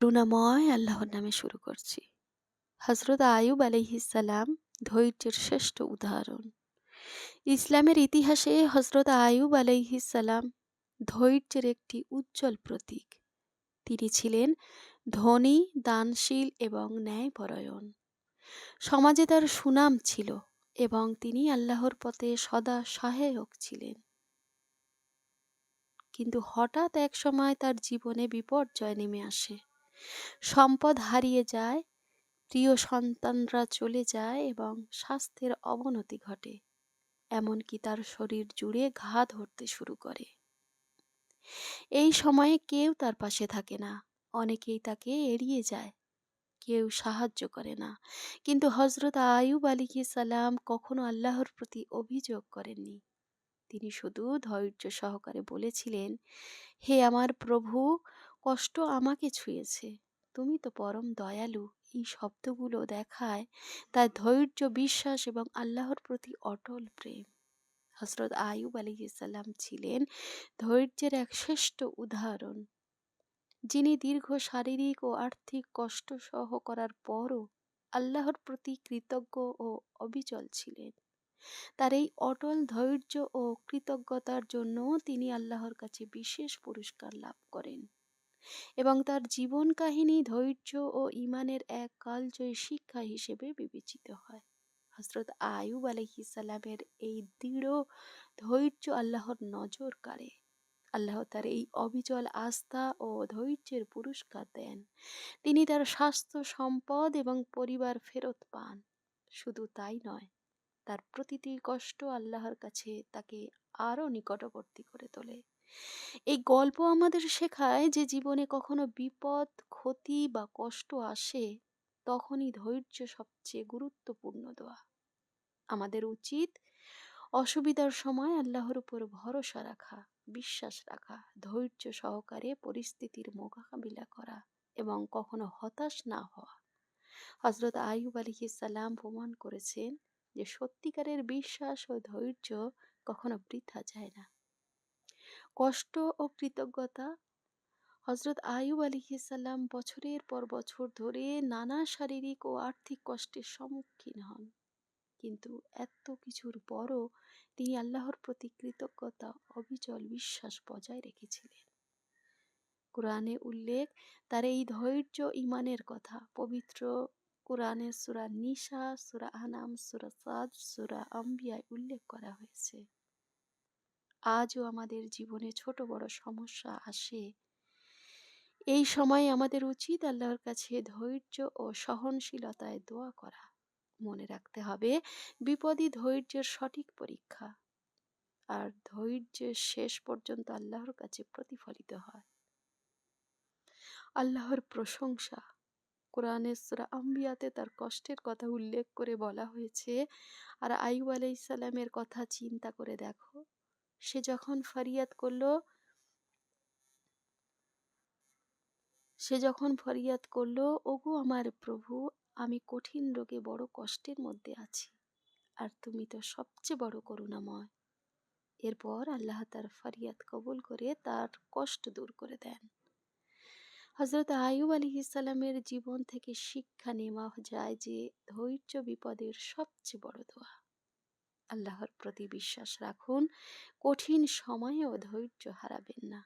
করুণাময় আল্লাহর নামে শুরু করছি। হজরত আয়ুব আলাইহিসাল্লাম ধৈর্যের শ্রেষ্ঠ উদাহরণ। ইসলামের ইতিহাসে হজরত আয়ুব আলাইহিসাল্লাম ধৈর্যের একটি উজ্জ্বল প্রতীক। তিনি ছিলেন ধনী, দানশীল এবং ন্যায়পরায়ণ। সমাজে তার সুনাম ছিল এবং তিনি আল্লাহর পথে সদা সহায়ক ছিলেন। কিন্তু হঠাৎ এক সময় তার জীবনে বিপর্যয় নেমে আসে। সম্পদ হারিয়ে যায়, প্রিয় সন্তানরা চলে যায় এবং স্বাস্থ্যের অবনতি ঘটে। এমনকি তার শরীর জুড়ে ঘা ধরতে শুরু করে। এই সময়ে কেউ তার পাশে থাকে না। অনেকেই তাকে এড়িয়ে যায়। কেউ সাহায্য করে না। কিন্তু হজরত আয়ুব আলী সালাম কখনো আল্লাহর প্রতি অভিযোগ করেননি। তিনি শুধু ধৈর্য সহকারে বলেছিলেন, হে আমার প্রভু কষ্ট আমাকে ছুঁয়েছে। তুমি তো পরম দয়ালু। এই শব্দগুলো দেখায় তার ধৈর্য, বিশ্বাস এবং আল্লাহর প্রতি অটল প্রেম। হজরত আয়ুব আলী ইসাল্লাম ছিলেন ধৈর্যের এক শ্রেষ্ঠ উদাহরণ। যিনি দীর্ঘ শারীরিক ও আর্থিক কষ্ট সহ করার পরও আল্লাহর প্রতি কৃতজ্ঞ ও অবিচল ছিলেন। তার এই অটল ধৈর্য ও কৃতজ্ঞতার জন্য তিনি আল্লাহর কাছে বিশেষ পুরস্কার লাভ করেন। এবং তার জীবন কাহিনী, ধৈর্য ও ইমানের এক কালজয়ী শিক্ষা হিসেবে বিবেচিত হয়। হজরত আয়ুব আলহিসাল্লামের এই দৃঢ় ধৈর্য আল্লাহর নজর কাড়ে। আল্লাহ তার এই অবিচল আস্থা ও ধৈর্যের পুরস্কার দেন। তিনি তার স্বাস্থ্য, সম্পদ এবং পরিবার ফেরত পান। শুধু তাই নয়, তার প্রতিটি কষ্ট আল্লাহর কাছে তাকে আরও নিকটবর্তী করে তোলে। এই গল্প আমাদের শেখায় যে জীবনে কখনো বিপদ, ক্ষতি বা কষ্ট আসে, তখনই ধৈর্য সবচেয়ে গুরুত্বপূর্ণ দোয়া। আমাদের উচিত অসুবিধার সময় আল্লাহর উপর ভরসা রাখা, বিশ্বাস রাখা, ধৈর্য সহকারে পরিস্থিতির মোকাবিলা করা এবং কখনো হতাশ না হওয়া। হজরত আলী সালাম প্রমাণ করেছেন যে সত্যিকারের বিশ্বাস ও ধৈর্য কখনো বৃথা যায় না। কষ্ট ও কৃতজ্ঞতা। হজরত আয়ুব আলী সাল্লাম বছরের পর বছর ধরে নানা শারীরিক ও আর্থিক কষ্টের সম্মুখীন হন। কিন্তু এত কিছুর পরও তিনি আল্লাহর প্রতি কৃতজ্ঞতা, অবিচল বিশ্বাস বজায় রেখেছিলেন। কোরআনে উল্লেখ, তার এই ধৈর্য ইমানের কথা, পবিত্র কোরআনে সুরা নিশা সুরা আনাম, সুরা সাদ, সুরা আম্বিয়ায় উল্লেখ করা হয়েছে। আজও আমাদের জীবনে ছোট বড় সমস্যা আসে। এই সময় আমাদের উচিত আল্লাহর কাছে ধৈর্য ও সহনশীলতায় দোয়া করা। মনে রাখতে হবে, বিপদই ধৈর্যের সঠিক পরীক্ষা। আর ধৈর্যের শেষ পর্যন্ত আল্লাহর কাছে প্রতিফলিত হয়। আল্লাহর প্রশংসা। কোরআনে সুরা আম্বিয়াতে তার কষ্টের কথা উল্লেখ করে বলা হয়েছে, আর আইব আলাইসাল্লামের কথা চিন্তা করে দেখো সে যখন ফরিয়াদ করল, সে যখন ফরিয়াদ করল, ওগো আমার প্রভু, আমি কঠিন রোগে বড় কষ্টের মধ্যে আছি, আর তুমি তো সবচেয়ে বড় করুণাময়। এরপর আল্লাহ তার ফরিয়াদ কবুল করে তার কষ্ট দূর করে দেন। হজরত আয়ুব আলী ইসালামের জীবন থেকে শিক্ষা নেওয়া যায় যে, ধৈর্য বিপদের সবচেয়ে বড় দোয়া। আল্লাহর প্রতি বিশ্বাস রাখুন কঠিন সময়েও ধৈর্য হারাবেন না।